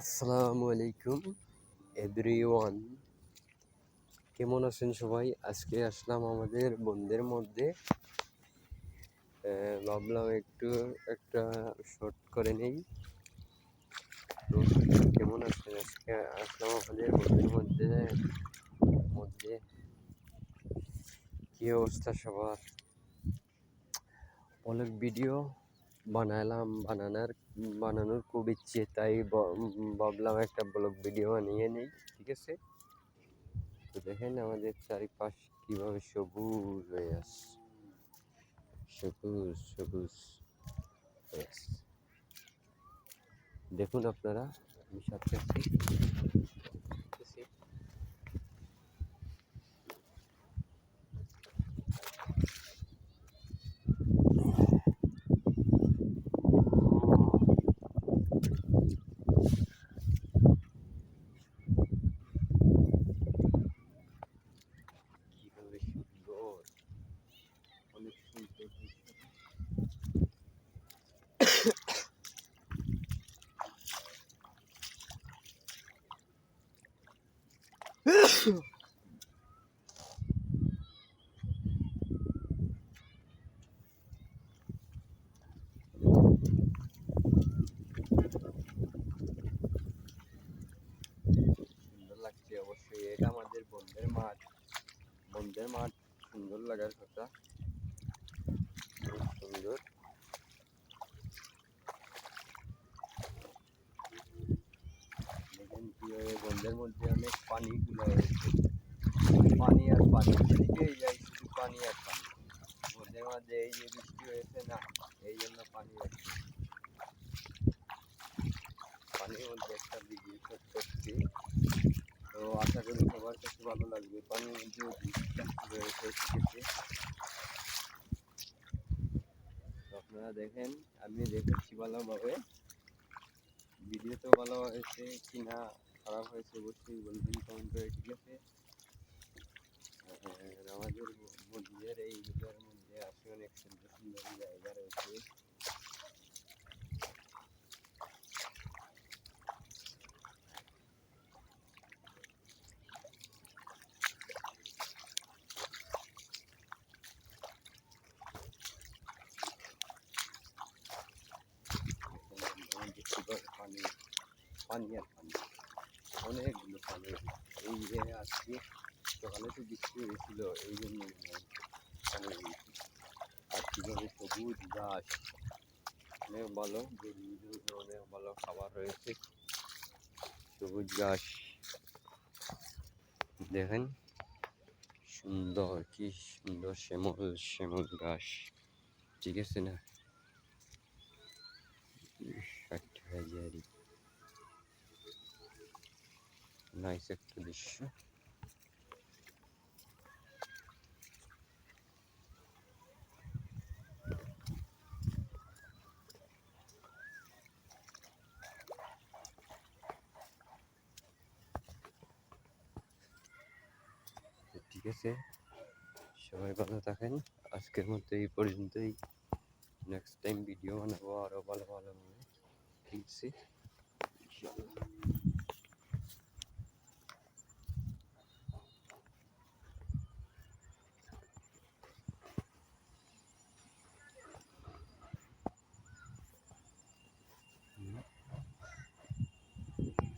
আসসালামু আলাইকুম, এভরিওয়ান। কেমন আছেন সবাই? আজকে আসলাম আমাদের বন্ধের মধ্যে। ভাবলাম একটু, একটা শর্ট করে নেই। কেমন আছেন? আজকে আসলাম আমাদের বন্ধের মধ্যে মধ্যে। কি অবস্থা সবার? অনেক ভিডিও বানালাম, বানানোর বানানোর খুব ইচ্ছে, তাই ভাবলাম একটা ব্লগ ভিডিও বানিয়ে নিই, ঠিক আছে? তো দেখেন আমাদের চারিপাশ কীভাবে সবুজ হয়ে আছে। সবুজ সবুজ দেখুন আপনারা, আমি সাথে আছি দেখতেছি। কীভাবে সুন্দর অনেক সুন্দর দৃশ্য। সুন্দর লাগছে অবশ্যই এটা আমাদের বন্ধের মাঠ। বন্ধের মাঠ সুন্দর লাগার কথা। খুব সুন্দর দেখেন কীভাবে বন্ধের মধ্যে অনেক পানি গুলো হয়েছে পানি আর পানি যেদিকেই যাই শুধু পানি আর পানি বন্ধের মধ্যে এই যে বৃষ্টি হয়েছে না এই জন্য পানি হচ্ছে পানির মধ্যে একটা ভিডিও শট করছি তো আশা করি সবার কাছে ভালো লাগবে পানির মধ্যে রয়েছে আপনারা দেখেন, আমি দেখেছি ভালোভাবে। ভিডিওতে ভালো হয়েছে কি না খারাপ হয়েছে অবশ্যই বলবেন কমেন্ট করে ঠিক আছে? আমাদের বন্ধুদের এই ভিডিওর মধ্যে আছে অনেক সুন্দর সুন্দর জায়গা রয়েছে আমাদের কীভাবে পানি পানি পানি। অনেকগুলো পানি এই যে আজকে সকালে তো বৃষ্টি হয়েছিল, এই জন্য আর কীভাবে সবুজ ঘাস অনেক ভালো অনেক ভালো খাবার রয়েছে। সবুজ ঘাস দেখেন, সুন্দর, কি সুন্দর শ্যামল শ্যামল ঘাস ঠিক আছে না? নাইস একটা দৃশ্য। ঠিক আছে, সবাই ভালো থাকেন। আজকের মতো এই পর্যন্তই। নেক্সট টাইম ভিডিও বানাবো আরও ভালো ভালো। ঠিক আছে ইনশাআল্লাহ